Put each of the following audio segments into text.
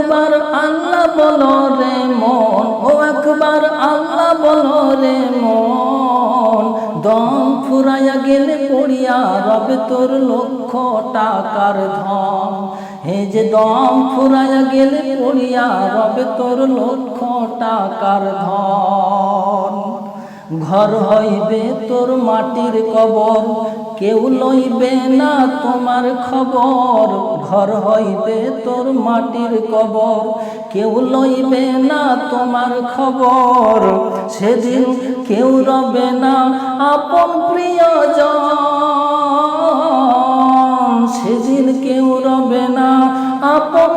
একবার আল্লাহ বলো রে মন, ও একবার আল্লাহ বলো রে মন। দম ফুরাইয়া গেলে পড়িয়া রবে তোর লক্ষ টাকার ধন। হে যে দম ফুরাইয়া গেলে পড়িয়া রবে তোর লক্ষ টাকার ধন। ঘর হইবে তোর মাটির কবর কেউ লইবে না তোমার খবর, ঘর হইবে তোর মাটির কবর। কেউ লইবে না তোমার খবর, সেদিন কেউ রবে না আপন প্রিয়জন। সেদিন কেউ রবে না আপন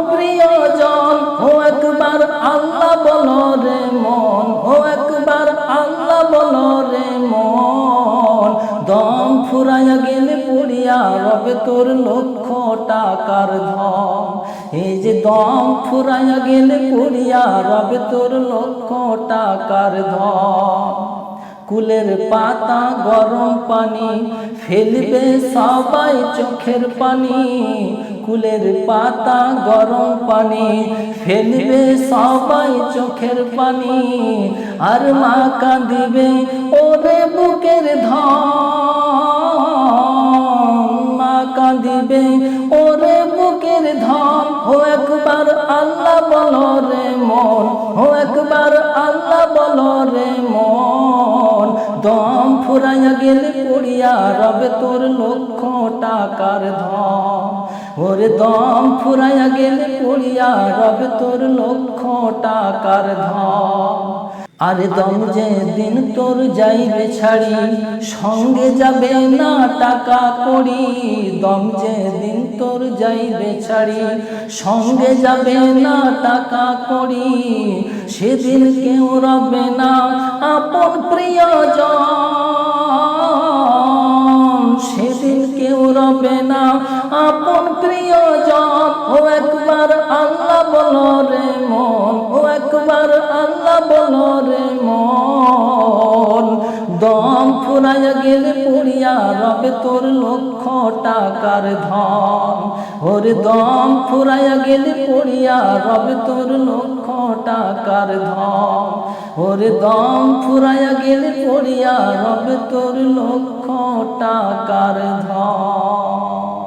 ফুরাইয়া গেলে পড়িয়া রবে তোর লক্ষ টাকার ধন। এই যে দম ফুরাইয়া গেলে পড়িয়া রবে তোর লক্ষ টাকার ধন। কুলের পাতা গরম পানি, ফেলবে সবাই চোখের পানি। কুলের পাতা গরম পানি, ফেলবে সবাই চোখের পানি। আর মা কাঁদিবে, ওরে বুকের ধন। কাঁদিবে। ওরে বুকের ধন ও একবার আল্লাহ বলো রে মন ও একবার আল্লাহ বলো রে মন। দম ফুরাইয়া গেলে পড়িয়া রবে তোর লক্ষ টাকার ধন। ওরে দম ফুরাইয়া গেলে পড়িয়া রবে তোর লক্ষ টাকার ধন। আরে দম যে দিন তোর যাইবে ছাড়ি, সঙ্গে যাবে না টাকা করি দম যে দিন তোর যাইবে ছাড়ি, সঙ্গে যাবে না টাকা করি সেদিন কেউ রবে না আপন প্রিয়জন। সেদিন কেউ রবে না আপন প্রিয়জন। ও একবার আল্লাহ বলো রে মন, ও একবার আল্লাহ বলো দম ফুরাইয়া গেলে পড়িয়া রবে তোর লক্ষ টাকার ধন। ওর দম ফুরাইয়া গেলে পড়িয়া রবে তোর লক্ষ টাকার ধন। ওর দম ফুরাইয়া গেলে পড়িয়া রবে তোর লক্ষ টাকার ধন।